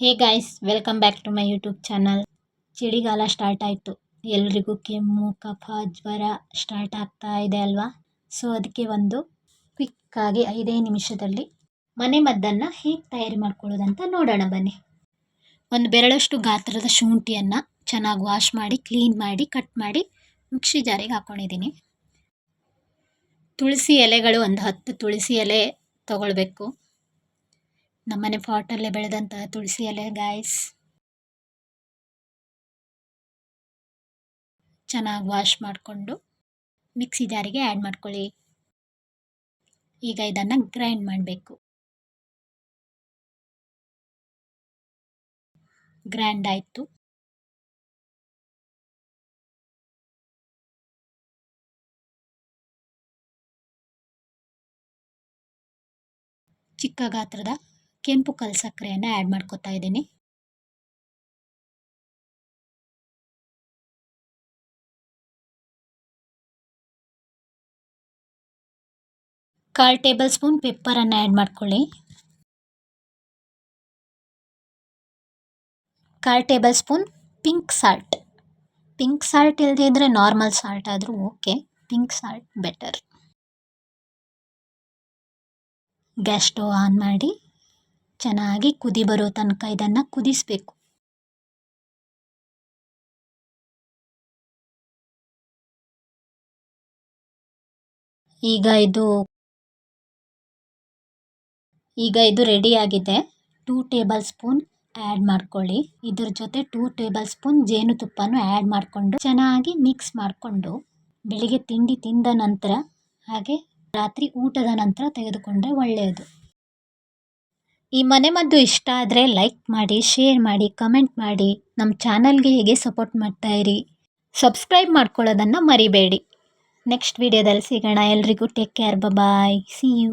Hey guys welcome back to my YouTube channel ಚಳಿಗಾಲ start ಆಯಿತು. ಎಲ್ರಿಗೂ ಕೆಮ್ಮು, ಕಫ, ಜ್ವರ ಸ್ಟಾರ್ಟ್ ಆಗ್ತಾ ಇದೆ ಅಲ್ವಾ? ಸೊ ಅದಕ್ಕೆ ಒಂದು ಕ್ವಿಕ್ಕಾಗಿ ಐದೇ ನಿಮಿಷದಲ್ಲಿ ಮನೆ ಮದ್ದನ್ನು ಹೇಗೆ ತಯಾರಿ ಮಾಡ್ಕೊಳ್ಳೋದಂತ ನೋಡೋಣ ಬನ್ನಿ. ಒಂದು ಬೆರಳಷ್ಟು ಗಾತ್ರದ ಶುಂಠಿಯನ್ನು ಚೆನ್ನಾಗಿ ವಾಶ್ ಮಾಡಿ ಕ್ಲೀನ್ ಮಾಡಿ ಕಟ್ ಮಾಡಿ ಮಿಕ್ಸಿ ಜಾರಿಗೆ ಹಾಕ್ಕೊಂಡಿದ್ದೀನಿ ತುಳಸಿ ಎಲೆಗಳು ಒಂದು ಹತ್ತು ತುಳಸಿ ಎಲೆ ತಗೊಳ್ಬೇಕು. ನಮ್ಮನೆ ಪಾಟಲ್ಲೇ ಬೆಳೆದಂತಹ ತುಳಸಿ ಎಲೆ ಗಾಯ್ಸ್ ಚೆನ್ನಾಗಿ ವಾಶ್ ಮಾಡಿಕೊಂಡು ಮಿಕ್ಸಿ ಜಾರಿಗೆ ಆ್ಯಡ್ ಮಾಡ್ಕೊಳ್ಳಿ. ಈಗ ಇದನ್ನು ಗ್ರೈಂಡ್ ಮಾಡಬೇಕು. ಗ್ರ್ಯಾಂಡ್ ಆಯಿತು. ಚಿಕ್ಕ ಗಾತ್ರದ ಕೆಂಪು ಕಲ್ ಸಕ್ಕರೆಯನ್ನು ಆ್ಯಡ್ ಮಾಡ್ಕೊತಾ ಇದ್ದೀನಿ. ಕಾಲು ಟೇಬಲ್ ಸ್ಪೂನ್ ಪೆಪ್ಪರನ್ನು ಆ್ಯಡ್ ಮಾಡ್ಕೊಳ್ಳಿ. ಕಾಲು tablespoon pink salt. Pink salt ಇಲ್ಲದೆ ಇದ್ದರೆ ನಾರ್ಮಲ್ ಸಾಲ್ಟ್ ಆದರೂ okay, pink salt better. Gas stove on ಮಾಡಿ. ಚೆನ್ನಾಗಿ ಕುದಿ ಬರೋ ತನಕ ಇದನ್ನು ಕುದಿಸಬೇಕು. ಈಗ ಇದು ಈಗ ಇದು ರೆಡಿಯಾಗಿದೆ ಟೂ ಟೇಬಲ್ ಸ್ಪೂನ್ ಆ್ಯಡ್ ಮಾಡ್ಕೊಳ್ಳಿ. ಇದ್ರ ಜೊತೆ ಟೂ ಟೇಬಲ್ ಸ್ಪೂನ್ ಜೇನುತುಪ್ಪನೂ ಆ್ಯಡ್ ಮಾಡಿಕೊಂಡು ಚೆನ್ನಾಗಿ ಮಿಕ್ಸ್ ಮಾಡಿಕೊಂಡು ಬೆಳಿಗ್ಗೆ ತಿಂಡಿ ತಿಂದ ನಂತರ ಹಾಗೆ ರಾತ್ರಿ ಊಟದ ನಂತರ ತೆಗೆದುಕೊಂಡ್ರೆ ಒಳ್ಳೆಯದು. ಈ ಮನೆಮದ್ದು ಇಷ್ಟ ಆದರೆ ಲೈಕ್ ಮಾಡಿ ಶೇರ್ ಮಾಡಿ ಕಮೆಂಟ್ ಮಾಡಿ. ನಮ್ಮ ಚಾನಲ್ಗೆ ಹೇಗೆ ಸಪೋರ್ಟ್ ಮಾಡ್ತಾ ಇರಿ? ಸಬ್ಸ್ಕ್ರೈಬ್ ಮಾಡ್ಕೊಳ್ಳೋದನ್ನು ಮರಿಬೇಡಿ. ನೆಕ್ಸ್ಟ್ ವಿಡಿಯೋದಲ್ಲಿ ಸಿಗೋಣ. ಎಲ್ರಿಗೂ take care bye see you